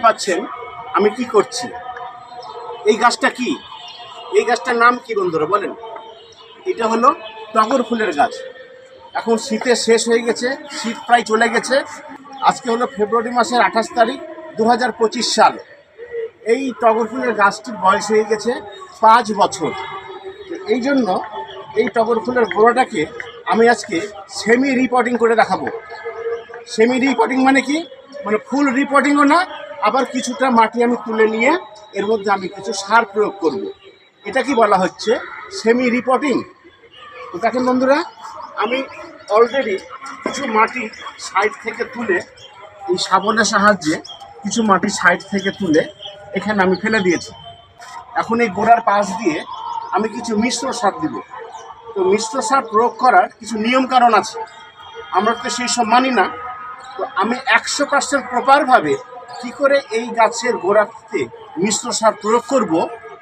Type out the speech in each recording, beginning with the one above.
দেখতেই পাচ্ছেন, আমি কি করছি? এই গাছটা কি? এই গাছটার নাম কি বন্ধুরা বলেন? এটা হলো টগর ফুলের গাছ। এখন শীতে শেষ হয়ে গেছে, শীত প্রায় চলে গেছে। আজকে হলো ফেব্রুয়ারি মাসের আঠাশ তারিখ দু পঁচিশ সাল। এই টগর ফুলের গাছটির বয়স হয়ে গেছে পাঁচ বছর। এই জন্য এই টগর ফুলের গোড়াটাকে আমি আজকে সেমি রিপোর্টিং করে দেখাবো। সেমি রিপোর্টিং মানে কি? মানে ফুল রিপোর্টিংও না আবার কিছুটা মাটি আমি তুলে নিয়ে এর মধ্যে আমি কিছু সার প্রয়োগ করব। এটা কি বলা হচ্ছে? সেমি রিপোর্টিং তো দেখেন বন্ধুরা, আমি অলরেডি কিছু মাটি সাইড থেকে তুলে, এই শাবলের সাহায্যে কিছু মাটি সাইড থেকে তুলে এখানে আমি ফেলে দিয়েছি। এখন এই গোড়ার পাশ দিয়ে আমি কিছু মিশ্র সার দিব। তো মিশ্র সার প্রয়োগ করার কিছু নিয়ম কারণ আছে। আমরা তো সেই সব মানি না। তো আমি একশো পার্সেন্ট প্রপারভাবে কী করে এই গাছের গোড়াতে মিশ্র সার প্রয়োগ করব,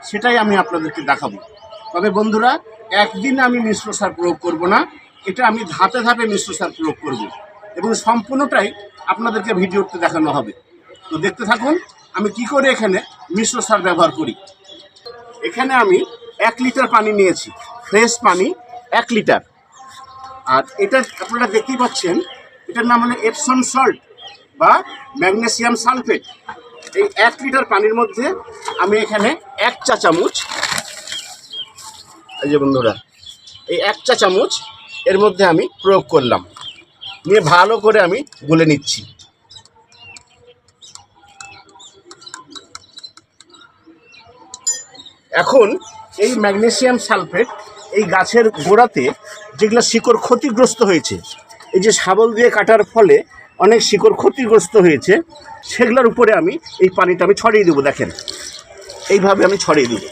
সেটাই আমি আপনাদেরকে দেখাবো। তবে বন্ধুরা, একদিন আমি মিশ্র সার প্রয়োগ করব না, এটা আমি ধাপে ধাপে মিশ্র সার প্রয়োগ করব এবং সম্পূর্ণটাই আপনাদেরকে ভিডিওতে দেখানো হবে। তো দেখতে থাকুন, আমি কি করে এখানে মিশ্র সার ব্যবহার করি। এখানে আমি এক লিটার পানি নিয়েছি, ফ্রেশ পানি, এক লিটার। আর এটা আপনারা দেখতেই পাচ্ছেন, এটার নাম হলো এপসন সল্ট বা ম্যাগনেসিয়াম সালফেট। এই এক লিটার পানির মধ্যে আমি এখানে এক চা চামচ, এই যে বন্ধুরা, এই এক চা চামচ এর মধ্যে আমি প্রয়োগ করলাম। নিয়ে ভালো করে আমি গুলে নিচ্ছি। এখন এই ম্যাগনেসিয়াম সালফেট এই গাছের গোড়াতে যেগুলো শিকড় ক্ষতিগ্রস্ত হয়েছে, এই যে শাবল দিয়ে কাটার ফলে অনেক শিকড় ক্ষতিগ্রস্ত হয়েছে, সেগুলোর উপরে আমি এই পানিটা আমি ছড়িয়ে দেবো, দেখেন। এইভাবে আমি ছড়িয়ে দেবো।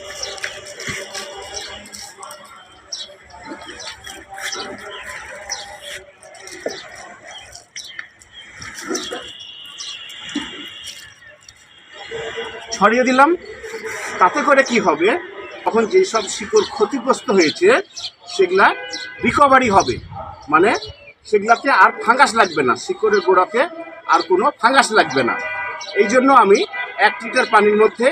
ছড়িয়ে দিলাম। তাতে করে কি হবে? তখন যেসব শিকড় ক্ষতিগ্রস্ত হয়েছে, সেগুলা রিকভারি হবে। মানে সেগুলাতে আর ফাঙ্গাস লাগবে না। শিকড়ের গোড়াতে আর কোনো ফাঙ্গাস লাগবে না। এই জন্য আমি এক লিটার পানির মধ্যে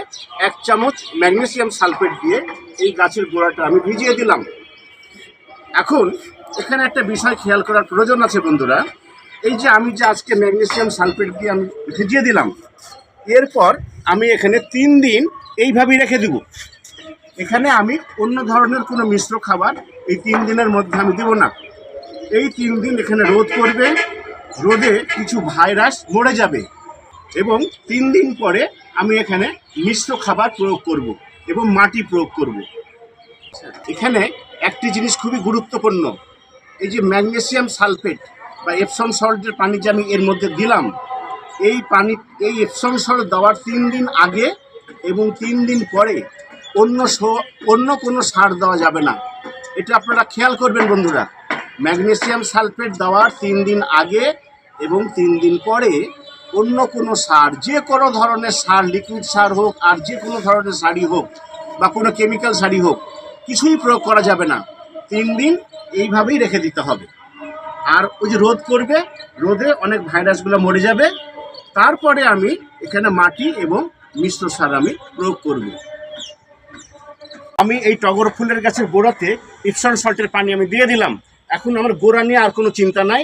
এক চামচ ম্যাগনেসিয়াম সালফেট দিয়ে এই গাছের গোড়াটা আমি ভিজিয়ে দিলাম। এখন এখানে একটা বিষয় খেয়াল করার প্রয়োজন আছে বন্ধুরা। এই যে আমি যে আজকে ম্যাগনেসিয়াম সালফেট দিয়ে আমি ভিজিয়ে দিলাম, এরপর আমি এখানে তিন দিন এইভাবেই রেখে দিব। এখানে আমি অন্য ধরনের কোনো মিশ্র খাবার এই তিন দিনের মধ্যে আমি দেব না। এই তিন দিন এখানে রোদ করবে রোদে কিছু ভাইরাস মরে যাবে এবং তিন দিন পরে আমি এখানে মিশ্র খাবার প্রয়োগ করব এবং মাটি প্রয়োগ করব। এখানে একটি জিনিস খুবই গুরুত্বপূর্ণ, এই যে ম্যাগনেসিয়াম সালফেট বা এপসন সল্টের পানি যে আমি এর মধ্যে দিলাম, এই পানি, এই এপসন সল্ট দেওয়ার তিন দিন আগে এবং তিন দিন পরে অন্য অন্য কোনো সার দেওয়া যাবে না। এটা আপনারা খেয়াল করবেন বন্ধুরা। ম্যাগনেসিয়াম সালফেট দেওয়ার তিন দিন আগে এবং তিন দিন পরে অন্য কোনো সার, যে কোনো ধরনের সার লিকুইড সার হোক আর যে কোনো ধরনের সারই হোক বা কোনো কেমিক্যাল সারই হোক, কিছুই প্রয়োগ করা যাবে না। তিন দিন এইভাবেই রেখে দিতে হবে। আর ওই যে রোদ করবে রোদে অনেক ভাইরাসগুলো মরে যাবে। তারপরে আমি এখানে মাটি এবং মিশ্র সার আমি প্রয়োগ করব। আমি এই টগর ফুলের গাছের গোড়াতে ইপসন সল্টের পানি আমি দিয়ে দিলাম। এখন আমার গোড়া নিয়ে আর কোনো চিন্তা নাই।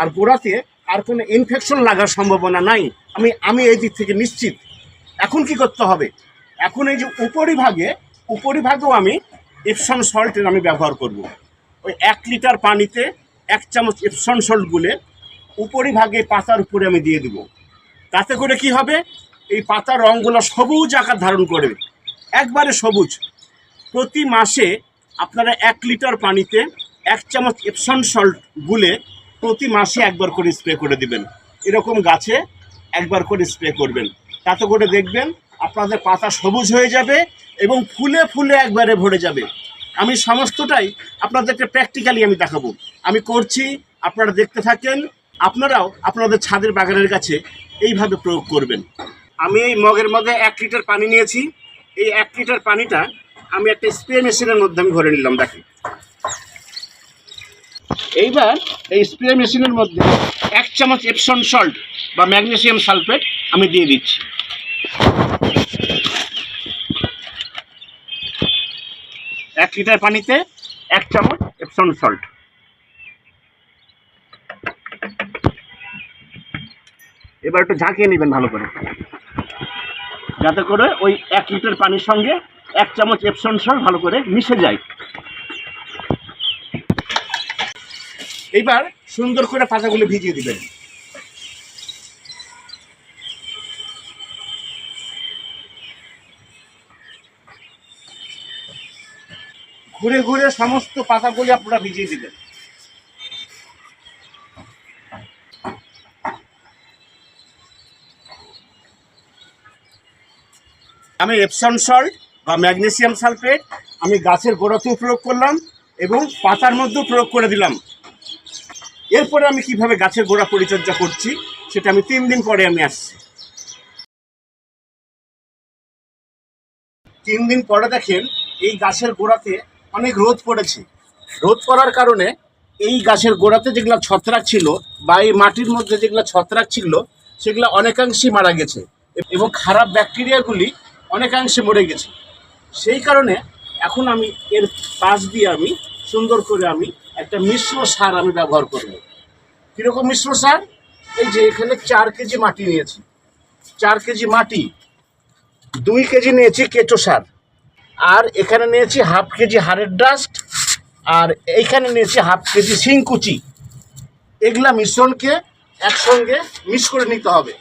আর গোড়াতে আর কোনো ইনফেকশন লাগার সম্ভাবনা নাই। আমি আমি এই দিক থেকে নিশ্চিত। এখন কি করতে হবে? এখন এই যে উপরিভাগে, উপরিভাগেও আমি ইপসন সল্টের আমি ব্যবহার করব। ওই এক লিটার পানিতে এক চামচ ইপসন সল্ট গুলে উপরিভাগে পাতার উপরে আমি দিয়ে দেবো। তাতে করে কি হবে? এই পাতার রঙগুলো সবুজ আকার ধারণ করবে। একবারে সবুজ। প্রতি মাসে আপনারা এক লিটার পানিতে এক চামচ এপসন সল্ট গুলে প্রতি মাসে একবার করে স্প্রে করে দিবেন। এরকম গাছে একবার করে স্প্রে করবেন। তাতে করে দেখবেন আপনাদের পাতা সবুজ হয়ে যাবে এবং ফুলে ফুলে একবারে ভরে যাবে। আমি সমস্তটাই আপনাদেরকে প্র্যাকটিক্যালি আমি দেখাবো। আমি করছি, আপনারা দেখতে থাকেন, আপনারাও আপনাদের ছাদের বাগানের কাছে এইভাবে প্রয়োগ করবেন। আমি এই মগের মধ্যে এক লিটার পানি নিয়েছি। এই এক লিটার পানিটা আমি একটা স্প্রে মেশিনের মধ্যে আমি ভরে নিলাম, দেখেন। এইবার এই স্প্রে মেশিনের মধ্যে এক চামচ এপসন সল্ট বা ম্যাগনেসিয়াম সালফেট আমি দিয়ে দিচ্ছি। এক লিটার পানিতে এক চামচ এপসন সল্ট এবার একটু ঝাঁকিয়ে নেবেন ভালো করে। যাতে করে ওই এক লিটার পানির সঙ্গে এক চামচ এপসন সল্ট ভালো করে মিশে যায়। এইবার সুন্দর করে পাতাগুলো ভিজিয়ে দিবেন। ঘুরে ঘুরে সমস্ত পাতাগুলি আপনারা ভিজিয়ে দিবেন। আমি এপসন সল্ট বা ম্যাগনেসিয়াম সালফেট আমি গাছের গোড়াতেও প্রয়োগ করলাম এবং পাতার মধ্যেও প্রয়োগ করে দিলাম। এরপরে আমি কীভাবে গাছের গোড়া পরিচর্যা করছি, সেটা আমি তিন দিন পরে আমি আসছি। তিন দিন পরে দেখেন, এই গাছের গোড়াতে অনেক রোদ পড়েছে। রোদ পড়ার কারণে এই গাছের গোড়াতে যেগুলো ছত্রাক ছিল বা এই মাটির মধ্যে যেগুলো ছত্রাক ছিল, সেগুলো অনেকাংশেই মারা গেছে এবং খারাপ ব্যাকটেরিয়াগুলি অনেকাংশে মরে গেছে। সেই কারণে এখন আমি এর পাশ দিয়ে আমি সুন্দর করে আমি একটা মিশ্র সার আমি ব্যবহার করব। কীরকম মিশ্র সার? এই যে এখানে চার কেজি মাটি নিয়েছি। চার কেজি মাটি, দুই কেজি নিয়েছি কেঁচো সার, আর এখানে নিয়েছি হাফ কেজি হাড়ের ডাস্ট, আর এইখানে নিয়েছি হাফ কেজি শিংকুচি। এগুলা মিশ্রণকে একসঙ্গে মিক্স করে নিতে হবে।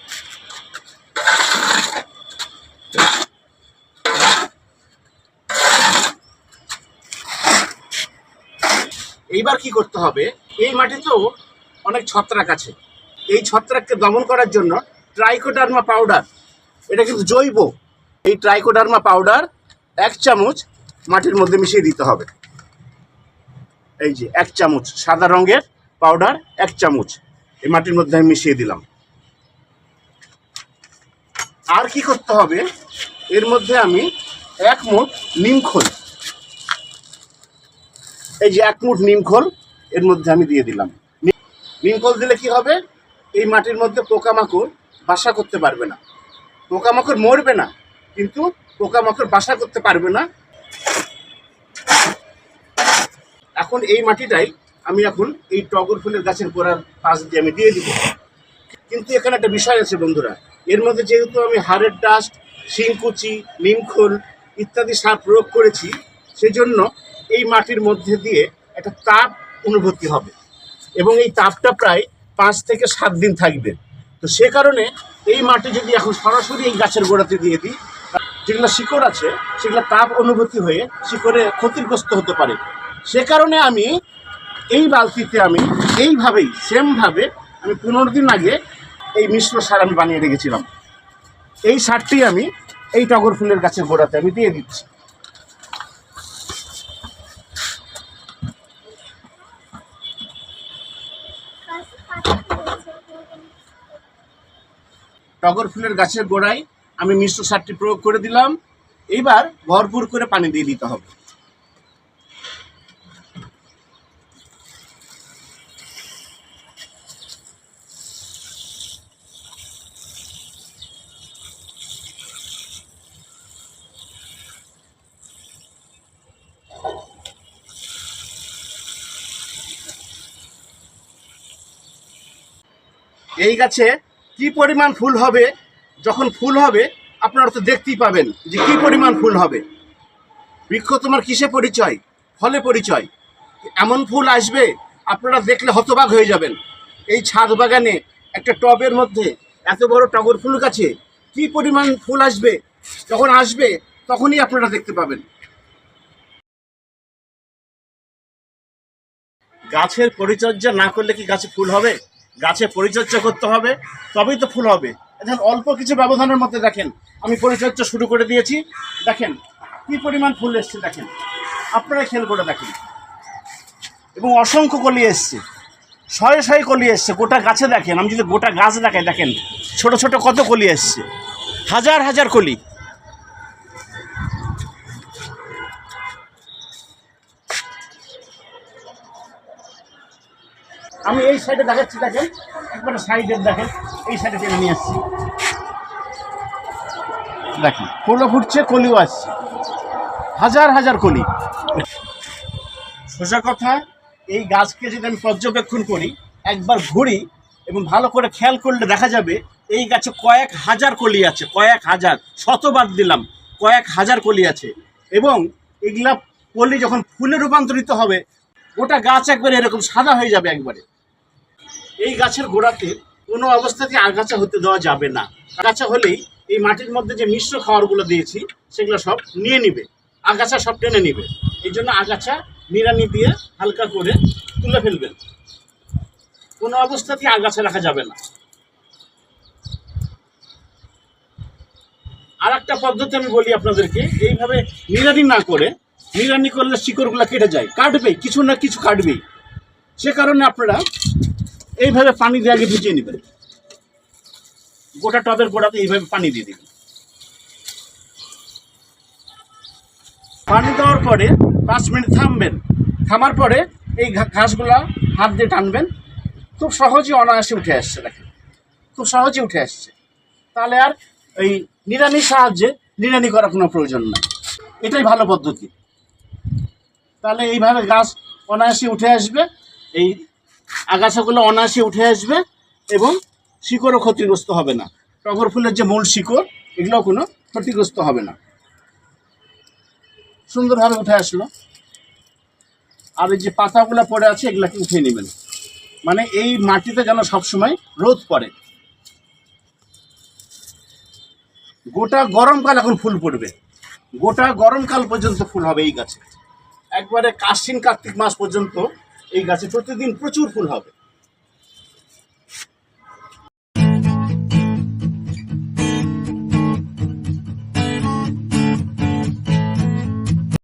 এইবার কি করতে হবে? এই মাটিতেও অনেক ছত্রাক আছে। এই ছত্রাককে দমন করার জন্য ট্রাইকোডার্মা পাউডার এটা কিন্তু জৈব। এই ট্রাইকোডার্মা পাউডার এক চামচ মাটির মধ্যে মিশিয়ে দিতে হবে। এই যে এক চামচ সাদা রঙের পাউডার এক চামচ এই মাটির মধ্যে আমি মিশিয়ে দিলাম। আর কি করতে হবে? এর মধ্যে আমি এক মুঠ নিমখোল এই যে এক মুঠ নিমখোল এর মধ্যে আমি দিয়ে দিলাম। নিমখোল দিলে কি হবে? এই মাটির মধ্যে পোকামাকড় বাসা করতে পারবে না। পোকামাকড় মরবে না, কিন্তু পোকামাকড় বাসা করতে পারবে না। এখন এই মাটিটাই আমি এখন এই টগর ফুলের গাছের গোড়ার পাশ দিয়ে আমি দিয়ে দিব। কিন্তু এখানে একটা বিষয় আছে বন্ধুরা, এর মধ্যে যেহেতু আমি হাড়ের ডাস্ট, শিংকুচি নিমখোল ইত্যাদি সার প্রয়োগ করেছি, সেজন্য এই মাটির মধ্যে দিয়ে একটা তাপ অনুভূতি হবে। এবং এই তাপটা প্রায় পাঁচ থেকে সাত দিন থাকবে। তো সে কারণে এই মাটি যদি এখন সরাসরি এই গাছের গোড়াতে দিয়ে দিই, যেগুলো শিকড় আছে, সেগুলো তাপ অনুভূতি হয়ে শিকড়ে ক্ষতিগ্রস্ত হতে পারে। সে কারণে আমি এই বালতিতে আমি এইভাবেই, সেমভাবে আমি পনেরো দিন আগে এই মিশ্র সার আমি বানিয়ে রেখেছিলাম। এই সারটি আমি এই টগর ফুলের গাছের গোড়াতে আমি দিয়ে দিচ্ছি। টগর ফুলের গাছের গোড়ায় আমি মিশ্র সারটি প্রয়োগ করে দিলাম। এইবার ভরপুর করে পানি দিয়ে দিতে হবে। এই গাছে কি পরিমাণ ফুল হবে, যখন ফুল হবে, আপনারা তো দেখতেই পাবেন যে কি পরিমাণ ফুল হবে। বৃক্ষ তোমার কিসে পরিচয়? ফলে পরিচয়। এমন ফুল আসবে, আপনারা দেখলে হতবাক হয়ে যাবেন। এই ছাদ বাগানে একটা টবের মধ্যে এত বড় টগর ফুল গাছে কি পরিমাণ ফুল আসবে, যখন আসবে, তখনই আপনারা দেখতে পাবেন। গাছের পরিচর্যা না করলে কি গাছে ফুল হবে? গাছে পরিচর্যা করতে হবে, তবেই তো ফুল হবে। এখন অল্প কিছু ব্যবধানের মধ্যে দেখেন, আমি পরিচর্যা শুরু করে দিয়েছি। দেখেন, কি পরিমাণ ফুল এসছে দেখেন। আপনারা খেয়াল করে দেখেন। এবং অসংখ্য কলি এসছে। শয়ে শয়ে কলি এসছে, গোটা গাছে দেখেন। আমি যদি গোটা গাছ দেখাই, দেখেন, ছোট ছোট কত কলি এসছে। হাজার হাজার কলি। আমি এই সাইডে দেখাচ্ছি, দেখেন। একবারে সাইডে দেখেন, এই সাইডে টেনে নিয়ে আসছি। দেখেন ফুলও ফুটছে, কলিও আসছে। হাজার হাজার কলি। সোজা কথা, এই গাছকে যদি আমি পর্যবেক্ষণ করি, একবার ঘুরি এবং ভালো করে খেয়াল করলে দেখা যাবে, এই গাছে কয়েক হাজার কলি আছে, কয়েক হাজার, শতবার দিলাম, কয়েক হাজার কলি আছে। এবং এগুলা কলি যখন ফুলে রূপান্তরিত হবে ওটা গাছ একবারে এরকম সাদা হয়ে যাবে একবারে। এই গাছের গোড়াতে কোনো অবস্থাতে আগাছা হতে দেওয়া যাবে না। আগাছা হলেই এই মাটির মধ্যে যে মিশ্র খাবারগুলো দিয়েছি, সেগুলো সব নিয়ে নিবে। আগাছা সব টেনে নিবে। এই জন্য আগাছা নিড়ানি দিয়ে হালকা করে তুলে ফেলবেন কোনো অবস্থাতে আগাছা রাখা যাবে না। আর একটা পদ্ধতি আমি বলি আপনাদেরকে, এইভাবে নিড়ানি না করে, নিড়ানি করলে শিকড়গুলো কেটে যায় কাটবে কিছু না কিছু কাটবেই। সে কারণে আপনারা এইভাবে পানি দিয়ে আগে ভিজিয়ে নেবেন। গোটা টবের গোড়াতে এইভাবে পানি দিয়ে দিবেন। পানি দেওয়ার পরে পাঁচ মিনিট থামবেন। থামার পরে এই ঘাসগুলা হাত দিয়ে টানবেন। খুব সহজে অনায়াসে উঠে আসছে দেখেন। খুব সহজে উঠে আসছে। তাহলে আর এই নিড়ানির সাহায্যে নিড়ানি করার কোনো প্রয়োজন নাই। এটাই ভালো পদ্ধতি। তাহলে এইভাবে গাছ অনায়াসে উঠে আসবে। এই আগাছাগুলো অনায়াসে উঠে আসবে এবং শিকড়ও ক্ষতিগ্রস্ত হবে না। টগর ফুলের যে মূল শিকড়, এগুলোও কোনো ক্ষতিগ্রস্ত হবে না। সুন্দরভাবে উঠে আসলো। আর এই যে পাতাগুলো পড়ে আছে, এগুলাকে উঠিয়ে নেবেন। মানে এই মাটিতে যেন সবসময় রোদ পড়ে। গোটা গরমকাল এখন ফুল পড়বে। গোটা গরমকাল পর্যন্ত ফুল হবে এই গাছে। একবারে কাশ্চিন কার্তিক মাস পর্যন্ত এই গাছে প্রতিদিন প্রচুর ফুল হবে।